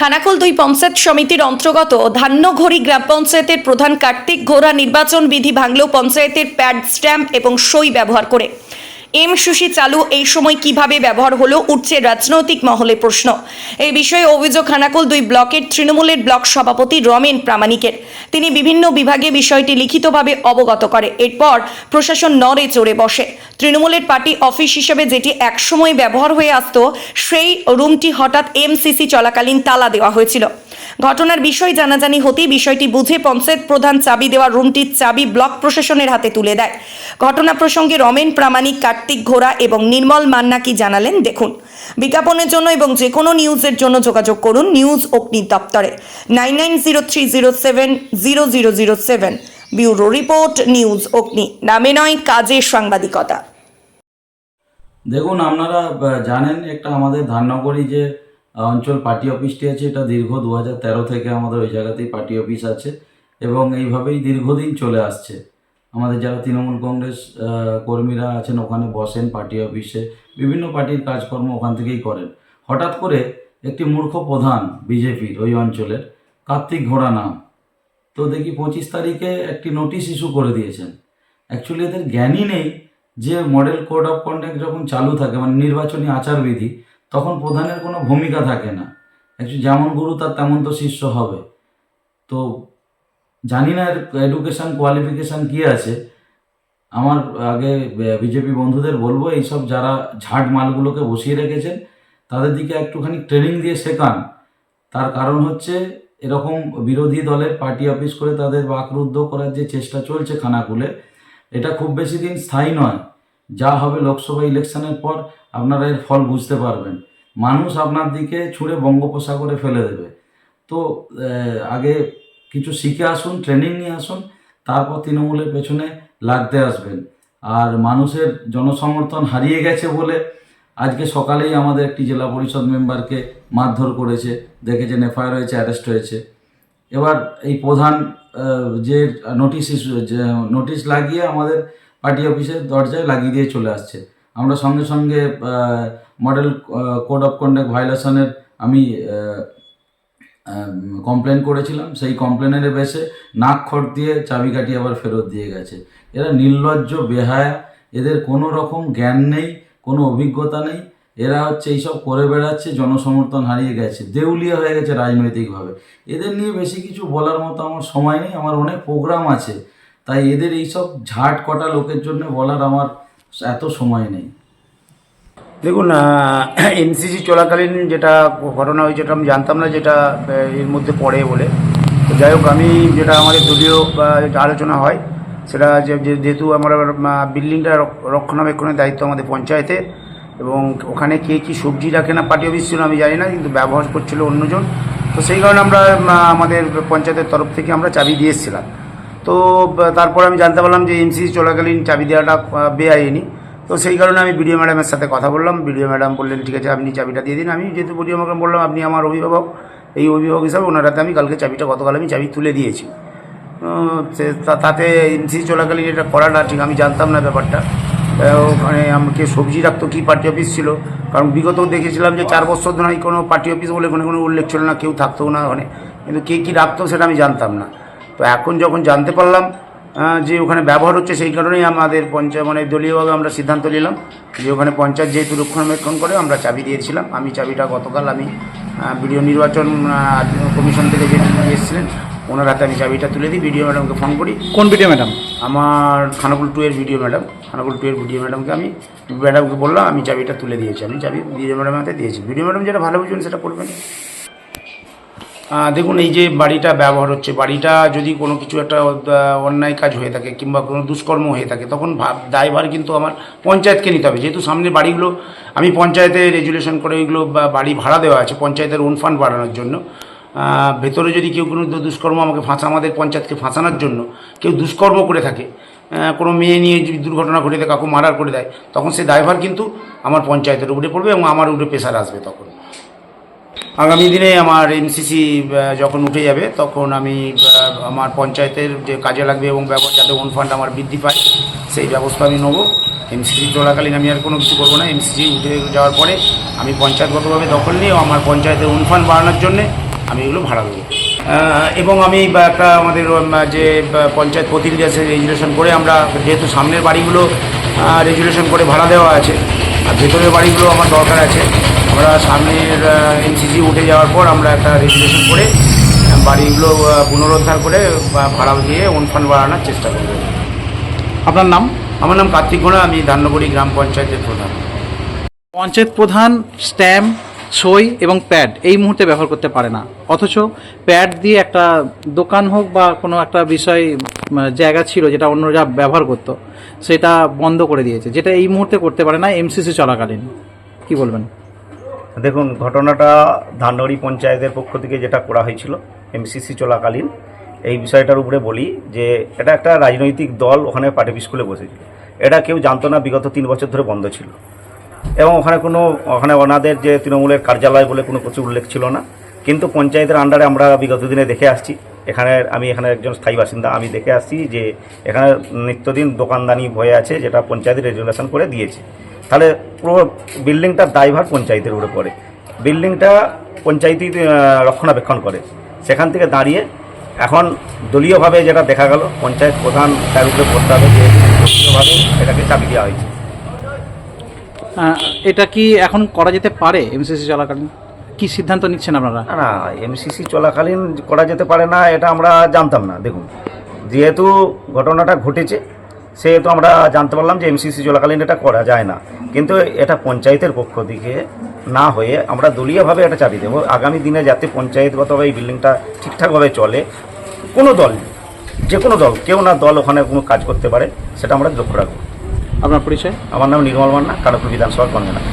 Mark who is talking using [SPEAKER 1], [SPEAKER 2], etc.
[SPEAKER 1] খানাকুল দুই পঞ্চায়েত সমিতির অন্তর্গত ধান্যঘড়ি গ্রাম পঞ্চায়েতের প্রধান কার্তিক ঘোড়া নির্বাচন বিধি ভাঙল পঞ্চায়েতের প্যাড স্ট্যাম্প এবং সই ব্যবহার করে। এম সুশি চালু এই সময় কীভাবে ব্যবহার হলো উঠছে রাজনৈতিক মহলে প্রশ্ন। এই বিষয়ে অভিযোগ খানাকুল দুই ব্লকের তৃণমূলের ব্লক সভাপতি রমেন প্রামাণিকের। তিনি বিভিন্ন বিভাগে বিষয়টি লিখিতভাবে অবগত করে। এরপর প্রশাসন নড়ে চড়ে বসে। তৃণমূলের পার্টি অফিস হিসেবে যেটি একসময় ব্যবহার হয়ে আসতো, সেই রুমটি হঠাৎ এমসিসি চলাকালীন তালা দেওয়া হয়েছিল। ঘটনার বিষয় জানাজানি হতেই বিষয়টি বুঝে পঞ্চায়েত প্রধান চাবি দেওয়া রুমটির চাবি ব্লক প্রশাসনের হাতে তুলে দেয়। ঘটনা প্রসঙ্গে রমেন, প্রামাণিক, কার্তিক ঘোড়া এবং নির্মল মান্না কি জানালেন দেখুন। বিজ্ঞাপনের জন্য এবং যে কোনো নিউজের জন্য যোগাযোগ করুন নিউজ অগ্নি দপ্তরে। Nine nine zero three zero seven zero zero zero seven. Bureau report, news Agni. নামে নয় কাজে সাংবাদিকতা।
[SPEAKER 2] দেখুন, আপনারা জানেন একটা আমাদের ধান্যগড়ি যে অঞ্চল পার্টি অফিসটি আছে, এটা দীর্ঘ দু থেকে আমাদের ওই জায়গাতেই পার্টি অফিস আছে এবং এইভাবেই দীর্ঘদিন চলে আসছে। আমাদের যারা তৃণমূল কংগ্রেস কর্মীরা আছেন, ওখানে বসেন পার্টি অফিসে, বিভিন্ন পার্টির কাজকর্ম ওখান থেকেই করেন। হঠাৎ করে একটি মূর্খ প্রধান বিজেপির ওই অঞ্চলের কার্তিক ঘোড়া নাম। তো দেখি পঁচিশ তারিখে একটি নোটিশ ইস্যু করে দিয়েছেন। অ্যাকচুয়ালি এদের জ্ঞানই নেই যে মডেল কোড অফ কন্ডাক্ট যখন চালু থাকে মানে নির্বাচনী আচারবিধি, তখন প্রধানের কোনো ভূমিকা থাকে না। অ্যাকচুয়ালি যেমন গুরু, তার তেমন তো শিষ্য হবে। তো জানি না এর এডুকেশন কোয়ালিফিকেশান কী আছে। আমার আগে বিজেপি বন্ধুদের বলব, এইসব যারা ঝাট মালগুলোকে বসিয়ে রেখেছেন, তাদের দিকে একটুখানি ট্রেনিং দিয়ে শেখান। তার কারণ হচ্ছে এরকম বিরোধী দলের পার্টি অফিস করে তাদের বাকরুদ্ধ করার যে চেষ্টা চলছে খানাকুলে, এটা খুব বেশি দিন স্থায়ী নয়। যা হবে লোকসভা ইলেকশনের পর আপনারা এর ফল বুঝতে পারবেন। মানুষ আপনার দিকে ছুঁড়ে বঙ্গোপসাগরে ফেলে দেবে। তো আগে কিছু শিখে আসুন, ট্রেনিং নিয়ে আসুন, তারপর তৃণমূলের পেছনে লাগতে আসবেন। আর মানুষের জনসমর্থন হারিয়ে গেছে বলে আজকে সকালেই আমাদের একটি জেলা পরিষদ মেম্বারকে মারধর করেছে, দেখেছেন এফআইআর হয়েছে, অ্যারেস্ট হয়েছে। এবার এই প্রধান যে নোটিশ নোটিশ লাগিয়ে আমাদের পার্টি অফিসের দরজায় লাগিয়ে দিয়ে চলে আসছে। আমরা সঙ্গে সঙ্গে মডেল কোড অফ কন্ডাক্ট ভায়োলেশনের আমি কমপ্লেন করেছিলাম। সেই কমপ্লেনের বেসে নাক খড় দিয়ে চাবিকাঠি আবার ফেরত দিয়ে গেছে। এরা নির্লজ্জ, বেহায়া, এদের কোনো রকম জ্ঞান নেই। কোনো অভিজ্ঞতা নেই। এরা হচ্ছে এইসব করে বেড়াচ্ছে, জনসমর্থন হারিয়ে গেছে, দেউলিয়া হয়ে গেছে রাজনৈতিকভাবে। এদের নিয়ে বেশি কিছু বলার মতো আমার সময় নেই, আমার অনেক প্রোগ্রাম আছে। তাই এদের এইসব ঝাট কটা লোকের জন্য বলার আমার এত সময় নেই।
[SPEAKER 3] দেখুন এনসিসি চলাকালীন যেটা ঘটনা হয়েছে যেটা আমি জানতাম না যেটা এর মধ্যে পড়ে বলে। যাই হোক, আমি যেটা আমাদের দলীয় আলোচনা হয় সেটা যেহেতু আমার বিল্ডিংটা রক্ষণাবেক্ষণের দায়িত্ব আমাদের পঞ্চায়েতে, এবং ওখানে কে কী সবজি রাখে না পার্টি অফিস ছিল আমি জানি না, কিন্তু ব্যবহার করছিল অন্যজন। তো সেই কারণে আমরা আমাদের পঞ্চায়েতের তরফ থেকে আমরা চাবি দিয়ে এসেছিলাম। তো তারপর আমি জানতে পারলাম যে এমসিসি চলাকালীন চাবি দেওয়াটা বেআইনি। তো সেই কারণে আমি বিডিও ম্যাডামের সাথে কথা বললাম। বিডিও ম্যাডাম বললেন, ঠিক আছে, আপনি চাবিটা দিয়ে দিন। আমি যেহেতু বিডিও ম্যাডাম বললাম, আপনি আমার অভিভাবক। এই অভিভাবক হিসাবে ওনার হাতে আমি কালকে চাবিটা গতকাল আমি চাবি তুলে দিয়েছি। সে- তাতে এমসিসি চলাকালীন এটা করাটা ঠিক, আমি জানতাম না ব্যাপারটা। ওখানে আমাকে সবজি রাখতো কী পার্টি অফিস ছিল? কারণ বিগত দেখেছিলাম যে চার বছর ধরে কোনো পার্টি অফিস বলে কোনো কোনো উল্লেখ ছিল না, কেউ থাকতো না ওখানে। কিন্তু কে কী রাখতো সেটা আমি জানতাম না। তো এখন যখন জানতে পারলাম যে ওখানে ব্যবহার হচ্ছে, সেই কারণেই আমাদের পঞ্চায়েত মানে দলীয়ভাবে আমরা সিদ্ধান্ত নিলাম যে ওখানে পঞ্চায়েত যেহেতু রক্ষণাবেক্ষণ করে, আমরা চাবি দিয়েছিলাম। আমি চাবিটা গতকাল আমি বিডিও নির্বাচন কমিশন থেকে যে এসেছিলেন ওনার হাতে আমি চাবিটা তুলে দিই ভিডিও ম্যাডামকে ফোন করি।
[SPEAKER 4] কোন ভিডিও ম্যাডাম
[SPEAKER 3] আমার খানাকুল টু এর ভিডিও ম্যাডাম খানাকুল টু এর ভিডিও ম্যাডামকে আমি ম্যাডামকে বললাম আমি চাবিটা তুলে দিয়েছি। আমি চাবি ভিডিও ম্যাডামের হাতে দিয়েছি। ভিডিও ম্যাডাম যেটা ভালো বুঝবেন সেটা করবেন। দেখুন এই যে বাড়িটা ব্যবহার হচ্ছে বাড়িটা যদি কোনো কিছু একটা অন্যায় কাজ হয়ে থাকে কিংবা কোনো দুষ্কর্ম হয়ে থাকে তখন ভাব- দায়ভার কিন্তু আমার পঞ্চায়েতকে নিতে হবে। যেহেতু সামনে বাড়িগুলো আমি পঞ্চায়েতে রেজুলেশন করে ওইগুলো বাড়ি ভাড়া দেওয়া আছে পঞ্চায়েতের ওন ফান্ড বাড়ানোর জন্য। ভেতরে যদি কেউ কোনো দুষ্কর্ম আমাকে ফাঁসা, আমাদের পঞ্চায়েতকে ফাঁসানোর জন্য কেউ দুষ্কর্ম করে থাকে কোনো মেয়ে নিয়ে যদি দুর্ঘটনা ঘটে দেয় কাউকে মারার করে দেয়, তখন সে দায়ভার কিন্তু আমার পঞ্চায়েতের উপরে পড়বে এবং আমার উপরে প্রেশার আসবে তখন। আগামী দিনে আমার এমসিসি যখন উঠে যাবে, তখন আমি আমার পঞ্চায়েতের যে কাজে লাগবে এবং ব্যবহার যাতে ওন ফান্ড আমার বৃদ্ধি পায়, সেই ব্যবস্থা আমি নেব। এমসিসি চলাকালীন আমি আর কোনো কিছু করব না। এমসিসি উঠে যাওয়ার পরে আমি পঞ্চায়েতগতভাবে দখল নিয়ে আমার পঞ্চায়েতের ওন ফান্ড বাড়ানোর জন্যে আমি এগুলো ভাড়া দেবো। এবং আমি একটা আমাদের যে পঞ্চায়েত প্রতিনিধি আছে রেজুলেশন করে আমরা যেহেতু সামনের বাড়িগুলো রেজুলেশন করে ভাড়া দেওয়া আছে আর ভেতরের বাড়িগুলো আমার দরকার আছে আমরা সামনের এনসিসি উঠে যাওয়ার পর আমরা একটা রেজুলেশন করে বাড়িগুলো পুনরুদ্ধার করে ভাড়া দিয়ে অনুফান বাড়ানোর চেষ্টা করব।
[SPEAKER 4] আপনার নাম?
[SPEAKER 3] আমার নাম কার্তিক গোড়া আমি ধান্যগুড়ি গ্রাম পঞ্চায়েতের প্রধান।
[SPEAKER 4] পঞ্চায়েত প্রধান স্ট্যাম্প সই এবং প্যাড এই মুহূর্তে ব্যবহার করতে পারে না। অথচ প্যাড দিয়ে একটা দোকান হোক বা কোনো একটা বিষয় জায়গা ছিল যেটা অন্যরা ব্যবহার করতো, সেটা বন্ধ করে দিয়েছে, যেটা এই মুহূর্তে করতে পারে না এমসিসি চলাকালীন। কি বলবেন?
[SPEAKER 5] দেখুন, ঘটনাটা ধানড়ি পঞ্চায়েতের পক্ষ থেকে যেটা করা হয়েছিল, এমসিসি চলাকালীন, এই বিষয়টার উপরে বলি যে এটা একটা রাজনৈতিক দল ওখানে পার্টি স্কুলে বসেছিল। এটা কেউ জানতো না, বিগত তিন বছর ধরে বন্ধ ছিল। এবং ওখানে কোনো, ওখানে ওনাদের যে তৃণমূলের কার্যালয় বলে কোনো কিছু উল্লেখ ছিল না। কিন্তু পঞ্চায়েতের আন্ডারে আমরা বিগত দিনে দেখে আসছি। এখানে আমি এখানে একজন স্থায়ী বাসিন্দা, আমি দেখে আসছি যে এখানে নিত্যদিন দোকানদানি হয়ে আছে যেটা পঞ্চায়েত রেজুলেশন করে দিয়েছে। তাহলে পুরো বিল্ডিংটার দায়ভার পঞ্চায়েতের উপরে পড়ে। বিল্ডিংটা পঞ্চায়েতই রক্ষণাবেক্ষণ করে। সেখান থেকে দাঁড়িয়ে এখন দলীয়ভাবে যেটা দেখা গেল, পঞ্চায়েত প্রধান তার উপরে পড়তে হবে যে দলীয়ভাবে এটাকে চাবি দেওয়া হয়েছে।
[SPEAKER 4] এটা কি এখন করা যেতে পারে এমসিসি চলাকালীন? কি সিদ্ধান্ত নিচ্ছেন আপনারা?
[SPEAKER 5] না এমসিসি চলাকালীন করা যেতে পারে না, এটা আমরা জানতাম না, দেখুন। যেহেতু ঘটনাটা ঘটেছে, সেহেতু আমরা জানতে পারলাম যে এমসিসি চলাকালীন এটা করা যায় না। কিন্তু এটা পঞ্চায়েতের পক্ষ থেকে না হয়ে আমরা দলীয়ভাবে এটা চাবি দেবো। আগামী দিনে যাতে পঞ্চায়েতগতভাবে এই বিল্ডিংটা ঠিকঠাকভাবে চলে, কোনো দল, যে কোনো দল, কেউ না দল ওখানে কোনো কাজ করতে পারে, সেটা আমরা লক্ষ্য রাখব।
[SPEAKER 4] আপনার পরিচয়?
[SPEAKER 5] আমার নাম নির্মল মান্না কানপুর বিধানসভার কনভেনার।